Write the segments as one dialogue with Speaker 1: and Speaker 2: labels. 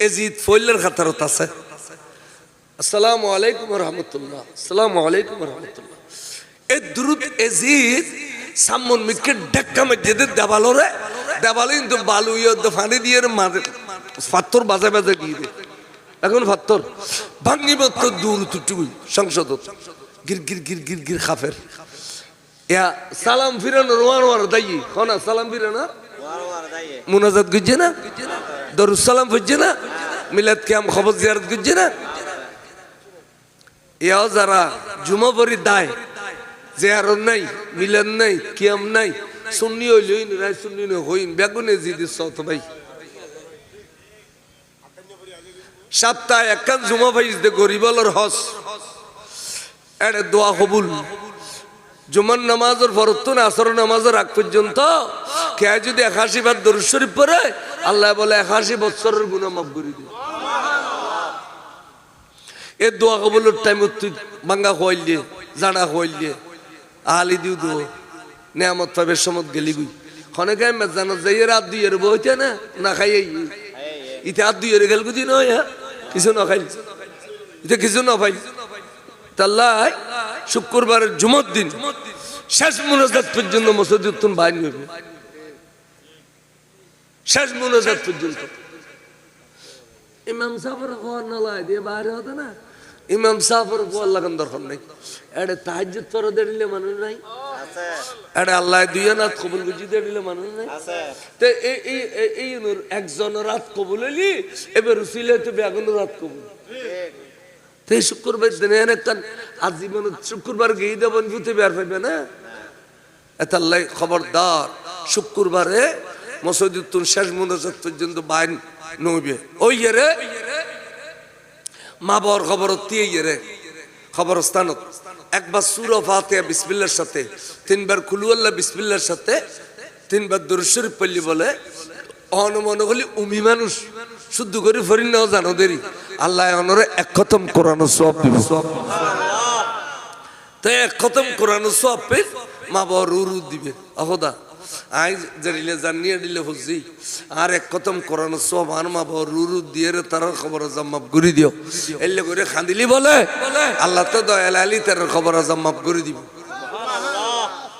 Speaker 1: এজিদ ফৈলের খাতারত আছে। আসসালামু আলাইকুম রহমতুল্লাহ। আসসালামু আলাইকুম রহমতুল্লাহ। এ দ্রুত এজিদ সামন মিকে ডাক্কা মসজিদে দেবালরে দেবালে কিন্তু বালু ফানি দিয়ে মারে। ফাত্তর বাজে বাজে গিয়ে এখন ফাত্তর। ভাঙ্গি মাত্র দূর তুটুই সংসদ। গির গির গির গির গির খাফের। ইয়া সালাম ফিরানো রোয়ান ওয়ার দাই হনা সালাম ফিরানো? মুনাজাত গুজছে না? দরুদ সালাম ফুজছে না? মিলাদ কিয়াম খবর জিয়ারত গুজছে না? ইয়াও যারা জুমা পরি দায়, জিয়ারত নাই, মিলাদ নাই, কিয়াম নাই, সুন্নি হইল রাই সুন্নি হইন, বেগুনে জিদি সত ভাই। সপ্তাহে একখান জুমা ভাইস দে গরিবলর হস, এড়ে দোয়া কবুল। জুমার নামাজের ফরত না আসর নামাজের আগ পর্যন্ত? কে যদি একাশি বার দরুদ শরীফ পড়ে, আল্লাহ বলে, একাশি বছরের গুণা মাফ করে দিবে এ দোয়া কবুলের টাইম তুই খোয়াইল দিয়ে জানা খোয়াইল দিয়ে আহালি দিও দো নেয়ামত পাবে, সমত গেলি গুই খনে গায়ে মে জানো যাই রাত দুই এর বইতে না না খাই ইতে আর দুই এর গেল গুদি নয় কিছু না খাইল। ইতে কিছু না খাইল তাল্লাই শুক্রবারের জুমত দিন। শেষ মুনাজাত পর্যন্ত মসজিদ উত্তম বাইন হইবে শেষ মুনাজাত পর্যন্ত। ইমাম সাহেবের হওয়ার না লাই দিয়ে বাইরে হতো না। ইমাম সাহেবের হওয়ার লাগান দরকার নেই। এড়ে তাহাজ্জুদ পরে দেড়িলে মানুষ নাই। এড়ে আল্লাহ দুই রাত কবুল গুজি দেড়িলে মানুষ নাই। তো এই এই একজন রাত কবুল হইলি, এবার উসিলে তো বেগুন রাত কবুল। তো এই শুক্রবার দিনে একটা আজীবন শুক্রবার গিয়ে দেবেন ভূতে বের পাইবে না? এতাল্লাই খবরদার, শুক্রবারে মসজিদুত্তুন শেষ মোনাজাত পর্যন্ত বাইন নইবে। ওই ইয়ে মা বর খবর দিয়ে রে খবর স্থানত একবার সুর ফাতে বিসমিল্লার সাথে, তিনবার খুলুয়াল্লাহ বিসমিল্লার সাথে, তিনবার দরুশ্বরী পল্লী বলে অনমন হলি উমি মানুষ, শুদ্ধ করে ফরি নাও জানো দেরি। আল্লাহ অনরে এক খতম কোরআন সব দিবে। তো এক খতম কোরআন সব পেয়ে মা বাবার উরু দিবে। অহদা। আই জানিলে জানিয়ে দিলে হুজি। আর এক খতম কোরআন সব আর মা বাবা রুরু দিয়ে রে তার খবর জাম্মাপ করে দিও। এলে করে খান্দিলি বলে? আল্লাহ তো দয়াল আলী তার খবর জাম্মাপ করে দিব।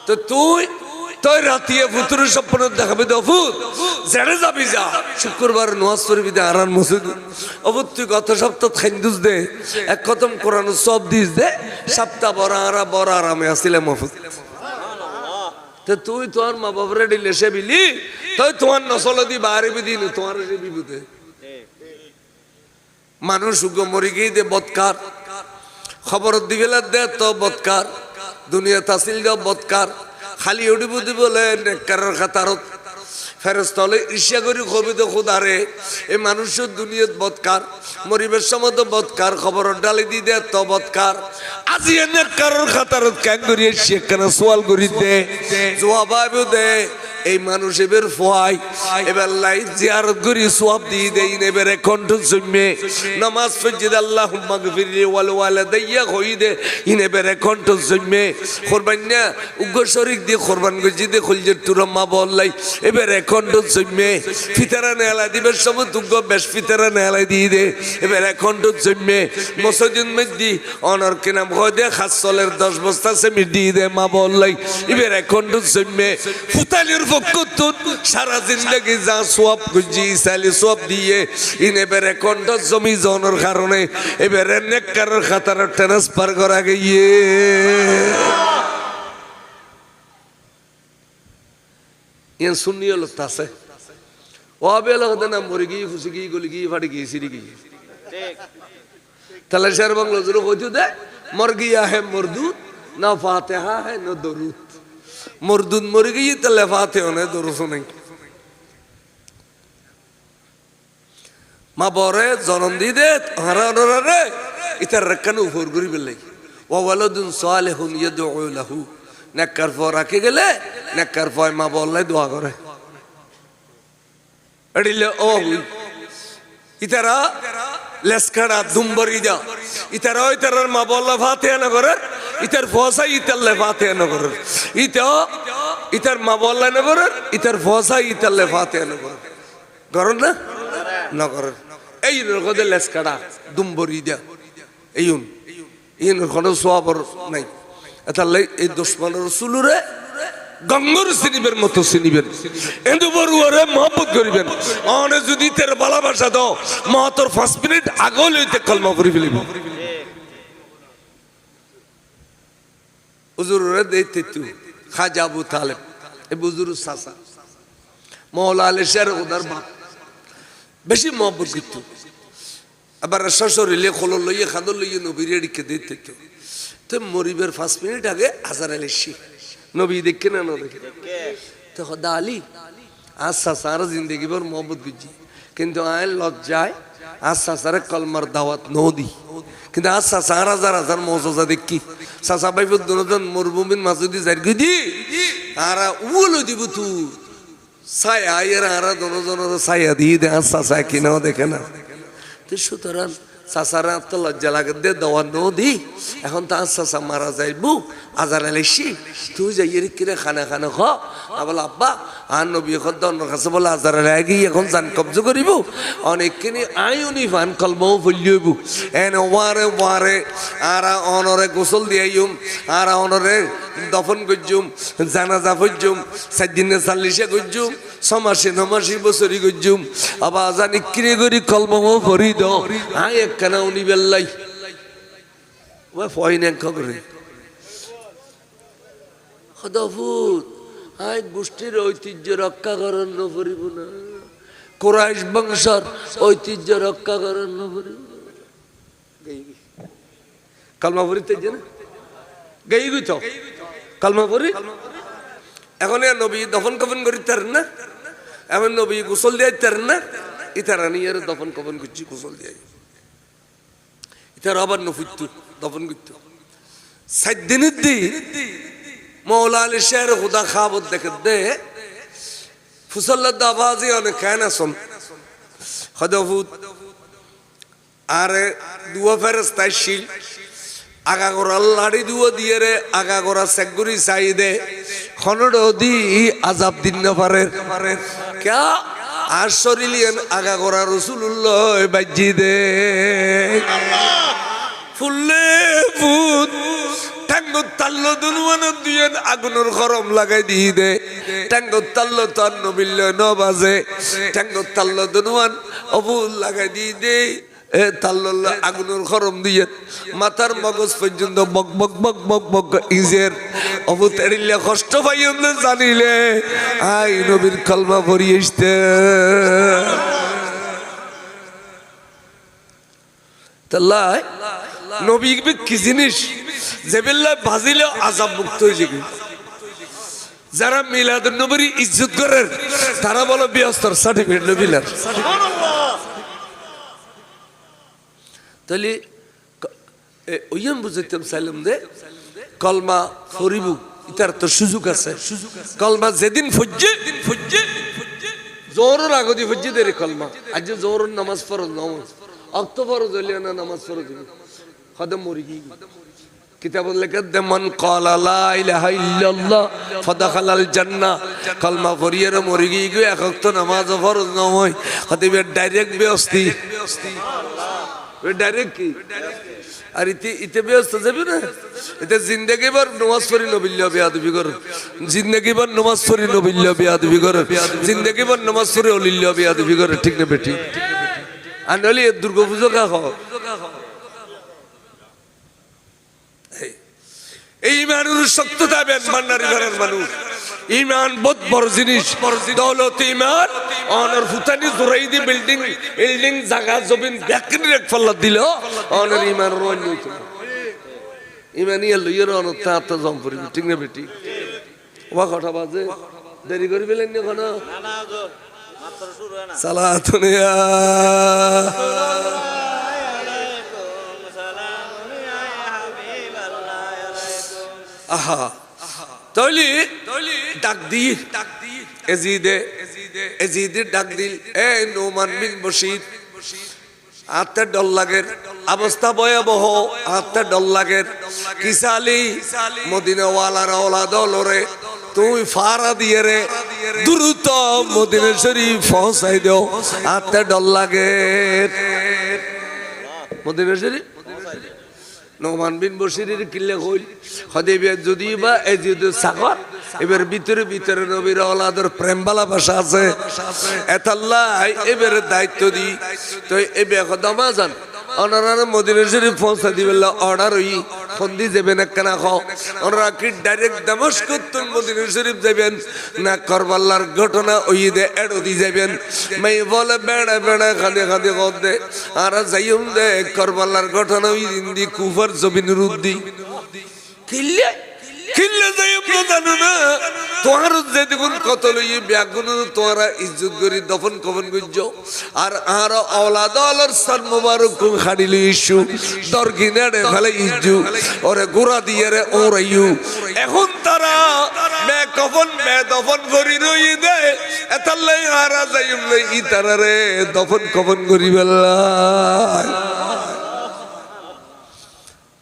Speaker 1: তো তুই তুই রাতিয়ে ফুতুর স্বপ্ন দেখাবি দফুত জেড়ে যাবি যা। শুক্রবার নোয়াজ করবি দে আরান মসজিদ। অবুত তুই গত সপ্তাহ খাইন্দুস দে। এক খতম কোরআন সব দিস দে। সপ্তাহ বড় আরা, বড় আরামে আসিলে মফুজ তো তুই তোর মা বাবরে ডিলে সে বিলি। তুই তোমার নসল দি বাহারে বিদিন তোমার সে বিভূতে মানুষ উগ্র মরি গিয়ে দে, বৎকার। খবর দিবেলা দে, তো বৎকার। দুনিয়া তাসিল দাও বৎকার। খালি উঠিব বুদ্ধি বলে নেককারের খাতারত। ফেরস্তলে ঈর্ষা করি কবিত খুদারে এই মানুষের দুনিয়াত বৎকার, মরিবের সময় বৎকার খবর ডালি দি দে তো বৎকার। আজি এনে কারোর খাতারত ক্যাং করিয়ে সেখানে সোয়াল করি দে জবাব দে। এই মানুষ এবার ফোয়াই এবার লাই জিয়ারত করি সোয়াব দিয়ে দেই এবারে কণ্ঠ জন্মে নামাজ ফজিদ আল্লাহ মাগফিরি ওয়াল ওয়ালাদাইয়া হই দে ইন এবারে কণ্ঠ জন্মে কোরবান উগ্র শরীক দিয়ে কোরবান গজি দে খুলজে তুরা মা বললাই এবারে কণ্ঠ জন্মে ফিতারা নেলা দিবের সময় তুগ্গ বেশ ফিতারা নেলা দিয়ে দে, এবারে কণ্ঠ জন্মে মসজিদ মধ্যে অনর কিনাম হয় দে খাস চলের দশ বস্তা সেমি দিয়ে দে মা বললাই এবারে কণ্ঠ জন্মে ফুতালির তুত সারা জিন্দগি যা সোয়াব গুজি ইসালি সোয়াব দিয়ে ইন এবারে কণ্ঠ জমি জনের কারণে, এবারে নেককারের খাতার ট্রান্সফার করা গিয়ে। ইয়ান শুনি হলো তাছে। ও বেল হতে না মরে গিয়ে ফুসি গিয়ে গলি গিয়ে ফাটি গিয়ে সিঁড়ি গিয়ে। তাহলে শের বাংলা জোর কইতু দে, মর গিয়া হে মরদুদ না ফাতেহা হে, না দরুদ। মরদুদ মরে গিয়ে তাহলে ফাতেহা না দরুদ নাই। মা বরে, জনম দি দে, হারা রে, ইতার রাখানো উপর করি বেলাই ওয়ালাদুন সালেহুন ইয়াদউ লাহু। নেককার পর রাখে গেলে, নেককার পর মা বললে দোয়া করে। এডিলে ও ইতারা লেসকাড়া দুম্বরি যা ইতারা, ইতারার মা বললা ফাতে না করে ইতার ফসা ইতারলে ফাতে না করে ইতা, ইতার মা বললা না করে ইতার ফসা ইতারলে ফাতে না করে করেন না? না করেন এই রকম লেস কাটা দুম্বরি দিয়া। এইন ইন কোনো সোয়াবর নাই। তাহলে এই দুশ্মনের চুলুরে গঙ্গর সিনিবের মতো সিনিবেন এন্দু বড়ুয়ারে মহব্বত করিবেন। অনে যদি তের ভালোবাসা দাও মহতর পাঁচ মিনিট আগল হইতে কলমা করে ফেলিব। হুজুরে দেখতে তু খাজা আবু তালেব, এ বুজুর সাসা। মৌলা আলী শের ওদার বাপ বেশি মহব্বত করত আবার শ্বশুরিলে খোলো লইয়ে খাদর লইয়ে নবীর এদিকে দিতে তো তো মরিবের পাঁচ মিনিট আগে আজার আলী শি নবী দেখে না দেখে। তো খদা আলী আচ্ছা সারা জিন্দগি ভর মহব্বত করছি কিন্তু আয় লজ্জায় আচ্ছা সারে কলমার দাওয়াত নদী। কিন্তু আচ্ছা সার হাজার হাজার মৌসা দেখি, সাসা ভাই দুজন মরুভূমির মাঝে যাই গুদি আর উলো দিব তু। ছায়া এর আরা দনজনের ছায়া দিয়ে দে আচ্ছা সায় কিনাও দেখে না। সুতরাং চাচারা তো লজ্জা লাগে, দে দেওয়া নদী, এখন তো আর চাচা মারা যাইবু আজার আলাইছি। তুই যাই কিরে খানা খানা খ? বলে আব্বা, আর নবী এখন দন্ডর কাছে বলে আজার গিয়ে এখন জান কবজ করিব। অনেকখিনি আইউনি ফান কলমও ফুলিয়ব এন ওয়ারে ওয়ারে, আর অনরে গোসল দিয়াইম আর অনরে দফন করজুম, জানাজা ফজুম সাতদিনে চাল্লিশে করজুম ছমাসে নমাসি বছরি করজুম আবার জানি কিরে করি কলমও ভরি দ। আই একখানা উনি বেল্লাই। ও ফইন এক করে সদফুত আই গোষ্ঠীর ঐতিহ্য রক্ষা করার নপরিব না। কোরাইশ বংশর ঐতিহ্য রক্ষা করার নপরিব কালমা পড়িতে না? গেই গই তো। কালমা এখন নবী দফন কফন করি তার না? এখন নবী গোসল দিয়ে তার না? ইতারা নিয়ে দফন কফন করছি গোসল দিয়ে। ইতার আবার নফুত্তু দফন করতো। সাত দিনের দিন মৌলা আলী শের খুদা খাবত দেখে দে। ফুসল্লাদ আবাজি অনেক খায় না শোন হদফুত আরে দুয়া ফেরস তাই শিল। আগা করা লাড়ি দুয়া দিয়ে রে, আগা করা সেগুরি চাই দে খনড দি আজাব দিন পারে ক্যা আর শরীলিয়ান আগা করা রসুল্লাহ বাজি দে ফুললে ফুল টাঙ্গো তাল্লো দুনুয়ানো দুয়েন আগুনের গরম লাগাই দিয়ে দে। ট্যাঙ্গর তাল্লো তার নবিল্য ন বাজে ট্যাঙ্গর তাল্লো দুনুয়ান অবুল লাগাই দিয়ে দে। এ আগুনের গরম দিয়ে মাথার মগজ পর্যন্ত বক বক বক বক বক ইজের অবু তেরিলে কষ্ট পাইও জানিলে আই নবীর কলমা ভরি আসতে তাল্লাই নবী কি জিনিস? যে বেল্লায় ভাজিলেও আজাব মুক্ত হয়ে যাবে। যারা মিলাদ নবীর ইজ্জত করেন তারা বলো বিয়স্তর সার্টিফিকেট নবিলার তাহলে ওইয়াম বুঝাইতাম চাইলাম দে কলমা ফরিবু, ইতার তো সুযোগ আছে। কলমা যেদিন ফজ্জে দিন ফজ্জে জোরের আগদি ফজ্জে দে রে কলমা। আজ জোরের নামাজ ফরজ নামাজ অক্ত ফরজ হইলে না নামাজ ফরজ হইলে খদম মরি গি কিতাব দে, মান ক্বালা লা ইলাহা ইল্লাল্লাহ, ফাদাখালাল জান্নাহ। কলমা পড়িয়ে মরি গি গো এক ওয়াক্ত নামাজ ফরজ নয় খতিবে ডাইরেক্ট বেস্তি আর ইতে ইতে ব্যস্ত যাবে না? এতে জিন্দগি ভর নমাজ পড়ি নবিল্য বেয়াদবি কর। জিন্দগি ভর নমাজ পড়ি নবিল্য জিন্দগি ভর নমাজ পড়ি অলিল্য বেয়াদবি কর। ঠিক না বেটি? আর নলি দুর্গা পুজো কা খাও এই ইমানের সত্যতা বেন ভান্ডারি ঘরের মানুষ। ইমান বহুত বড় জিনিস। দৌলত ইমান। অনর ফুতানি জোরাই দি বিল্ডিং বিল্ডিং জায়গা জমিন ব্যাকরি রেক ফল্লা দিল। অনর ইমান হইতো ইমানি লইয়ের অনর তা তা জম পড়ি ঠিক না বেটি? ওয়া কথা বাজে। দেরি করি পেলেন না কোনো আহা। তৈলি? দি ডাক দি এজিদে এজিদে ডাক দিল এ নোমান বিন বশির আত্মা ডল লাগের অবস্থা ভয়াবহ আত্মা ডল লাগের কিসালি মদিনা ওয়ালার ওলা দলরে তুই ফারা দিয়ে রে, দ্রুত মদিনা শরীফ পৌঁছাই দেও। আত্মা ডল লাগে। মদিনা শরীফ? নোমান বিন বসিরের কিল্লে হইল হদেবিয়া যদি বা এই যদি সাগর, এবার ভিতরে ভিতরে নবীর ওলাদের প্রেম ভালোবাসা আছে। এতাল্লাহ, এবার দায়িত্ব দি তো এবে দমা যান ওনারা মদিনা শরীফ পৌঁছা দিবেলা অর্ডার হই। ফন্দি যাবেন একখানা খাও ওনারা কি ডাইরেক্ট দামস্ক মদিনা শরীফ যাবেন, না করবাল্লার ঘটনা ওই দে এড়ো দি যাবেন। মাই বলে, বেড়া বেড়া খাদে খাদে কর দে আর যাইম দে করবাল্লার ঘটনা ওই দিন দি কুফার জমিন রুদ্দি কিল্লে? কিল্লে যাইম না? জানো না। তোমার যে কত লইয়ে ব্যাগুন তোমরা ইজ্জত করি দফন কফন আর আর সান মোবারক ইজ্জু। ওরে গোড়া দিয়ে রে ওরাইউ এখন তারা মে কফন মে দফন করি রই দে। এতাল্লাই হারা যাইম লই ই তারা রে দফন কফন করি বেল্লাই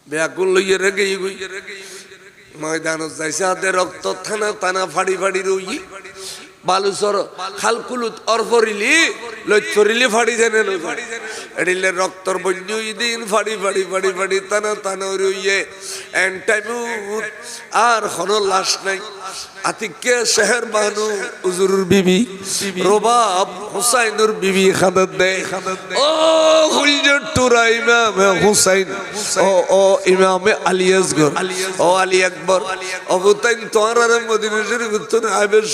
Speaker 1: ব্যাকুল লইয়ে রে গই গই ময়দানত যাইছে হাতে রক্ত থানা টানা ফাড়ি ফাড়ি রই। বালুচর খালকুলুত অরফরিলি লইফরিলি ফাড়ি জানে এডিলে রক্তর বন্যুই দিন ফাড়ি ফাড়ি ফাড়ি ফাড়ি টানা টানা রইয়ে। এন টাইম আর হন লাশ নাই। আতিকে শেহর বানু উজুরুর বিবি হুসাইনুর বিবি খাদত দে। ও টুরা ইমাম হুসাইন, ও ও ইমামে আলী আসগর ও আলী আকবর। অবতাইন তোর আর মদিনা শরীফ তো আইবের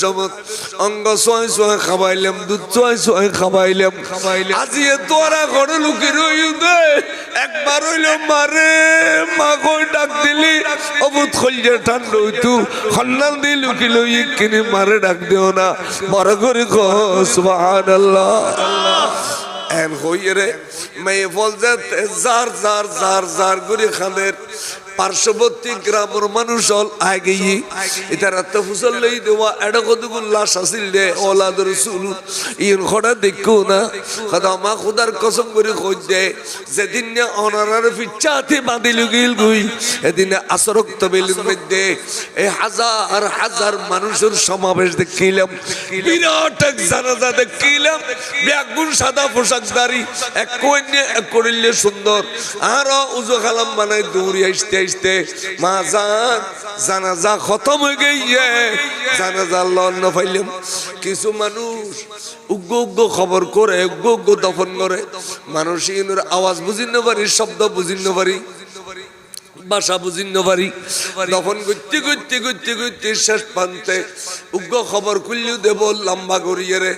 Speaker 1: অঙ্গ সোয় সোয় খাবাইলাম, দুধ সোয় সোয় খাবাইলাম। খাবাইলাম তোরা ঘরে লুকি রই দে। একবার হইল মারে, মা কই ডাক দিলি? অবুত খলজে ঠান্ডা হইতু খন্নাল দি লুকি লই? কিনে মারে ডাক দিও না। বড় করে কো, সুবহানাল্লাহ। এন হইয়ে রে, মেয়ে বলছে জার জার জার জার করে খানের। পার্শ্ববর্তী গ্রামের মানুষ হল আগে এটা রাত ফুসল লই দেওয়া এটা কতগুলো লাশ আসিল দে ওলাদ রসুল। ইন খড়া দেখো না, খদা মা খুদার কসম করে খোঁজ দে, যেদিন অনারার পিচ্ছাতে বাঁধিল গিল গুই এদিন আসরক তবেলের মধ্যে এই হাজার হাজার মানুষের সমাবেশ দেখিলাম, বিরাট এক জানাজা দেখিলাম ব্যাগুন সাদা পোশাকদারি এক কন্যা এক করিলে সুন্দর। আরও উজু খালাম বানাই দৌড়ি আসতে। আসতে মা জান, জানাজা খতম হয়ে গিয়ে জানাজা লন্ন পাইলাম কিছু মানুষ উগ্র উগ্র খবর করে, উগ্র উগ্র দফন করে। মানুষ ইনুর আওয়াজ বুঝিন পারি, শব্দ বুঝিন পারি, ভাষা বুঝিন পারি। তখন করতে করতে করতে করতে শেষ প্রান্তে উগ্র খবর খুললেও দেব, লম্বা করিয়ে রে।